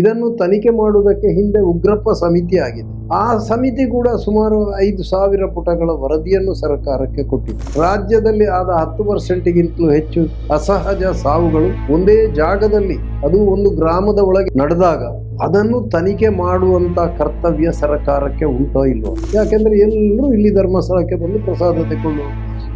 ಇದನ್ನು ತನಿಖೆ ಮಾಡುವುದಕ್ಕೆ ಹಿಂದೆ ಉಗ್ರಪ್ಪ ಸಮಿತಿ ಆಗಿದೆ. ಆ ಸಮಿತಿ ಕೂಡ ಸುಮಾರು ಐದು ಸಾವಿರ ಪುಟಗಳ ವರದಿಯನ್ನು ಸರ್ಕಾರಕ್ಕೆ ಕೊಟ್ಟಿದೆ. ರಾಜ್ಯದಲ್ಲಿ ಆದ ಹತ್ತು ಪರ್ಸೆಂಟ್ಗಿಂತಲೂ ಹೆಚ್ಚು ಅಸಹಜ ಸಾವುಗಳು ಒಂದೇ ಜಾಗದಲ್ಲಿ, ಅದು ಒಂದು ಗ್ರಾಮದ ಒಳಗೆ ನಡೆದಾಗ ಅದನ್ನು ತನಿಖೆ ಮಾಡುವಂತ ಕರ್ತವ್ಯ ಸರ್ಕಾರಕ್ಕೆ ಉಂಟೋ ಇಲ್ವೋ? ಯಾಕೆಂದ್ರೆ ಎಲ್ಲರೂ ಇಲ್ಲಿ ಧರ್ಮಸ್ಥಳಕ್ಕೆ ಬಂದು ಪ್ರಸಾದ ತಗೊಂಡು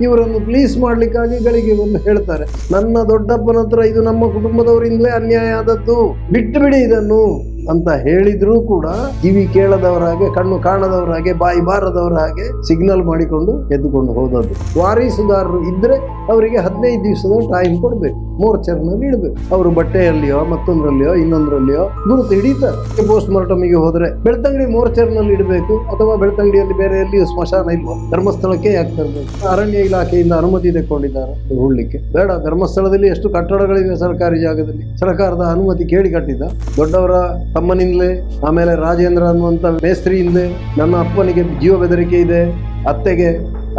ಇವರನ್ನು ಪ್ಲೀಸ್ ಮಾಡ್ಲಿಕ್ಕಾಗಿ ಗಳಿಗೆ ಬಂದು ಹೇಳ್ತಾರೆ. ನನ್ನ ದೊಡ್ಡಪ್ಪನ ಹತ್ರ ಇದು ನಮ್ಮ ಕುಟುಂಬದವರಿಂದಲೇ ಅನ್ಯಾಯ ಆದದ್ದು. ಬಿಟ್ಟು ಬಿಡಿ ಇದನ್ನು. ಅಂತ ಹೇಳಿದ್ರೂ ಕೂಡ ಕಿವಿ ಕೇಳದವರ ಹಾಗೆ ಕಣ್ಣು ಕಾಣದವರ ಹಾಗೆ ಬಾಯಿ ಬಾರದವರ ಹಾಗೆ ಸಿಗ್ನಲ್ ಮಾಡಿಕೊಂಡು ಎದ್ದುಕೊಂಡು ಹೋದದ್ದು. ವಾರಿಸುದಾರರು ಇದ್ರೆ ಅವರಿಗೆ ಹದಿನೈದು ದಿವಸದ ಟೈಮ್ ಕೊಡ್ಬೇಕು. ಮೋರ್ಚರ್ನಲ್ಲಿ ಇಡಬೇಕು. ಅವರು ಬಟ್ಟೆಯಲ್ಲಿಯೋ, ಮತ್ತೊಂದರಲ್ಲಿಯೋ, ಇನ್ನೊಂದರಲ್ಲಿಯೋ ಗುರುತು ಹಿಡಿತಾರೆ. ಪೋಸ್ಟ್ ಮಾರ್ಟಮಿಗೆ ಹೋದ್ರೆ ಬೆಳ್ತಂಗಡಿ ಮೋರ್ಚರ್ನಲ್ಲಿ ಇಡಬೇಕು ಅಥವಾ ಬೆಳ್ತಂಗಡಿಯಲ್ಲಿ ಬೇರೆ ಎಲ್ಲಿಯೂ ಸ್ಮಶಾನ ಇಲ್ವಾ, ಧರ್ಮಸ್ಥಳಕ್ಕೆ ಯಾಕೆ ತರಬೇಕು? ಅರಣ್ಯ ಇಲಾಖೆಯಿಂದ ಅನುಮತಿ ತೆಕ್ಕೊಂಡಿದ್ದಾರೆ. ಉಳ್ಳಿಕ್ಕೆ ಬೇಡ, ಧರ್ಮಸ್ಥಳದಲ್ಲಿ ಎಷ್ಟು ಕಟ್ಟಡಗಳಿವೆ ಸರ್ಕಾರಿ ಜಾಗದಲ್ಲಿ. ಸರ್ಕಾರದ ಅನುಮತಿ ಕೇಳಿ ಕಟ್ಟಿದ್ದ. ದೊಡ್ಡವರ ತಮ್ಮನಿಂದಲೇ ಆಮೇಲೆ ರಾಜೇಂದ್ರ ಅನ್ನುವಂಥ ಮೇಸ್ತ್ರಿಯಿಂದಲೇ ನನ್ನ ಅಪ್ಪನಿಗೆ ಜೀವ ಬೆದರಿಕೆ ಇದೆ ಅತ್ತೆಗೆ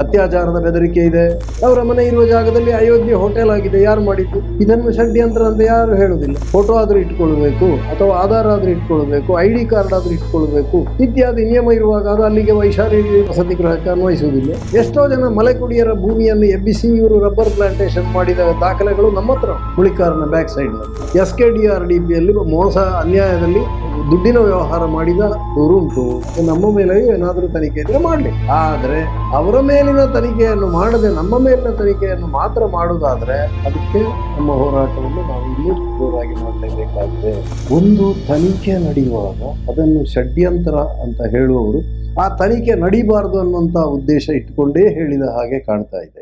ಅತ್ಯಾಚಾರದ ಬೆದರಿಕೆ ಇದೆ. ಅವರ ಮನೆ ಇರುವ ಜಾಗದಲ್ಲಿ ಅಯೋಧ್ಯೆ ಹೋಟೆಲ್ ಆಗಿದೆ. ಯಾರು ಮಾಡಿದ್ದು? ಇದನ್ನು ಷಡ್ಯಂತ್ರ ಅಂತ ಯಾರು ಹೇಳುವುದಿಲ್ಲ. ಫೋಟೋ ಆದ್ರೂ ಇಟ್ಕೊಳ್ಬೇಕು, ಅಥವಾ ಆಧಾರ್ ಆದ್ರೂ ಇಟ್ಕೊಳ್ಬೇಕು, ಐ ಡಿ ಕಾರ್ಡ್ ಆದ್ರೂ ಇಟ್ಕೊಳ್ಬೇಕು, ಇತ್ಯಾದಿ ನಿಯಮ ಇರುವಾಗ ಅದು ಅಲ್ಲಿಗೆ ವೈಶಾಲಿ ವಸತಿ ಗೃಹಕ್ಕೆ ಅನ್ವಯಿಸುವುದಿಲ್ಲ. ಎಷ್ಟೋ ಜನ ಮಲೆಕುಡಿಯರ ಭೂಮಿಯನ್ನು ಎಬ್ಬಿಸಿ ಇವರು ರಬ್ಬರ್ ಪ್ಲಾಂಟೇಶನ್ ಮಾಡಿದ ದಾಖಲೆಗಳು ನಮ್ಮ ಹತ್ರ ಹುಳಿಕಾರನ back side S K D R D ಪಿಯಲ್ಲಿ ಮೋಸ ಅನ್ಯಾಯದಲ್ಲಿ ದುಡ್ಡಿನ ವ್ಯವಹಾರ ಮಾಡಿದ ಉಂಟು. ನಮ್ಮ ಮೇಲೆ ಏನಾದರೂ ತನಿಖೆ ಇದ್ರೆ ಮಾಡಲಿ. ಆದರೆ ಅವರ ಮೇಲಿನ ತನಿಖೆಯನ್ನು ಮಾಡದೆ ನಮ್ಮ ಮೇಲಿನ ತನಿಖೆಯನ್ನು ಮಾತ್ರ ಮಾಡುವುದಾದರೆ ಅದಕ್ಕೆ ನಮ್ಮ ಹೋರಾಟವನ್ನು ನಾವು ಇಲ್ಲಿ ಜೋರಾಗಿ ಮಾಡಲೇಬೇಕಾಗಿದೆ ಒಂದು ತನಿಖೆ ನಡೆಯುವಾಗ ಅದನ್ನು ಷಡ್ಯಂತರ ಅಂತ ಹೇಳುವವರು ಆ ತನಿಖೆ ನಡೀಬಾರದು ಅನ್ನುವಂಥ ಉದ್ದೇಶ ಇಟ್ಟುಕೊಂಡೇ ಹೇಳಿದ ಹಾಗೆ ಕಾಣ್ತಾ ಇದೆ.